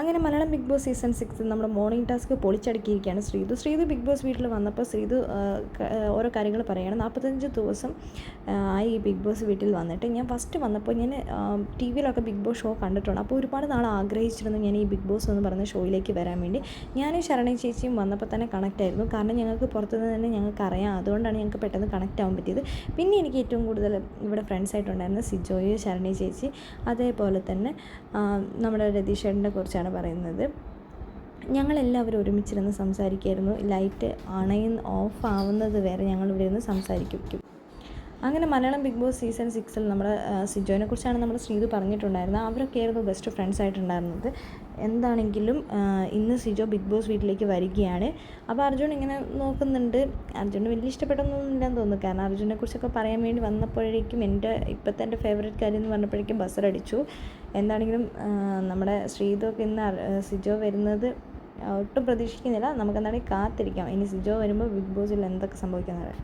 അങ്ങനെ Malayalam Bigg Boss season six നമ്മുടെ morning task പൊളിച്ചടുക്കിയിരിക്കുകയാണ് ശ്രീതു. ശ്രീതു ബിഗ് ബോസ് വീട്ടിൽ വന്നപ്പോൾ ശ്രീതു ഓരോ കാര്യങ്ങൾ പറയുകയാണ്. നാൽപ്പത്തഞ്ച് ദിവസം ആയി ഈ ബിഗ് ബോസ് വീട്ടിൽ വന്നിട്ട്. ഞാൻ ഫസ്റ്റ് വന്നപ്പോൾ ഞാൻ ടി വിയിലൊക്കെ ബിഗ് ബോസ് ഷോ കണ്ടിട്ടുണ്ട്. അപ്പോൾ ഒരുപാട് നാൾ ആഗ്രഹിച്ചിരുന്നു ഞാൻ ഈ ബിഗ് ബോസ് എന്ന് പറയുന്ന ഷോയിലേക്ക് വരാൻ വേണ്ടി. ഞാനും ശരണ ചേച്ചിയും വന്നപ്പോൾ തന്നെ കണക്റ്റ് ആയിരുന്നു. കാരണം ഞങ്ങൾക്ക് പുറത്തുനിന്ന് തന്നെ ഞങ്ങൾക്ക് അറിയാം. അതുകൊണ്ടാണ് ഞങ്ങൾക്ക് പെട്ടെന്ന് കണക്റ്റ് ആവാൻ പറ്റിയത്. പിന്നെ എനിക്ക് ഏറ്റവും കൂടുതൽ ഇവിടെ ഫ്രണ്ട്സ് ആയിട്ടുണ്ടായിരുന്ന സിജോയ് ശരണി ചേച്ചി അതേപോലെ തന്നെ നമ്മുടെ രതീഷേട്ടന്റെ കുറിച്ചാണ് പറയുന്നത്. ഞങ്ങളെല്ലാവരും ഒരുമിച്ചിരുന്ന് സംസാരിക്കുമായിരുന്നു ലൈറ്റ് അണയുന്ന ഓഫ് ആവുന്നത് വരെ ഞങ്ങൾ ഇവിടെ ഇരുന്ന് സംസാരിക്കും. അങ്ങനെ മലയാളം ബിഗ് ബോസ് സീസൺ സിക്സിൽ നമ്മുടെ ആ, സിജോനെ കുറിച്ചാണ് നമ്മൾ ശ്രീതു പറഞ്ഞിട്ടുണ്ടായിരുന്നത്. അവരൊക്കെയായിരുന്നു ബെസ്റ്റ് ഫ്രണ്ട്സ് ആയിട്ടുണ്ടായിരുന്നത്. എന്താണെങ്കിലും ഇന്ന് സിജോ ബിഗ് ബോസ് വീട്ടിലേക്ക് വരികയാണ്. അപ്പോൾ അർജുൻ ഇങ്ങനെ നോക്കുന്നുണ്ട്. അർജുന് വലിയ ഇഷ്ടപ്പെട്ടൊന്നും ഇല്ലെന്ന് തോന്നുന്നു. കാരണം അർജുനെ കുറിച്ചൊക്കെ പറയാൻ വേണ്ടി വന്നപ്പോഴേക്കും എന്റെ ഇപ്പോഴത്തെ എന്റെ ഫേവറേറ്റ് കാര്യം എന്ന് പറഞ്ഞപ്പോഴേക്കും ബസ്സറടിച്ചു എന്താണെങ്കിലും നമ്മുടെ ശ്രീതു ഒക്കെ ഇന്ന് സിജോ വരുന്നത് ഒട്ടും പ്രതീക്ഷിക്കുന്നില്ല. നമുക്ക് എന്താണെങ്കിൽ കാത്തിരിക്കാം. ഇനി സിജോ വരുമ്പോൾ ബിഗ് ബോസിൽ എന്തൊക്കെ സംഭവിക്കുന്നത്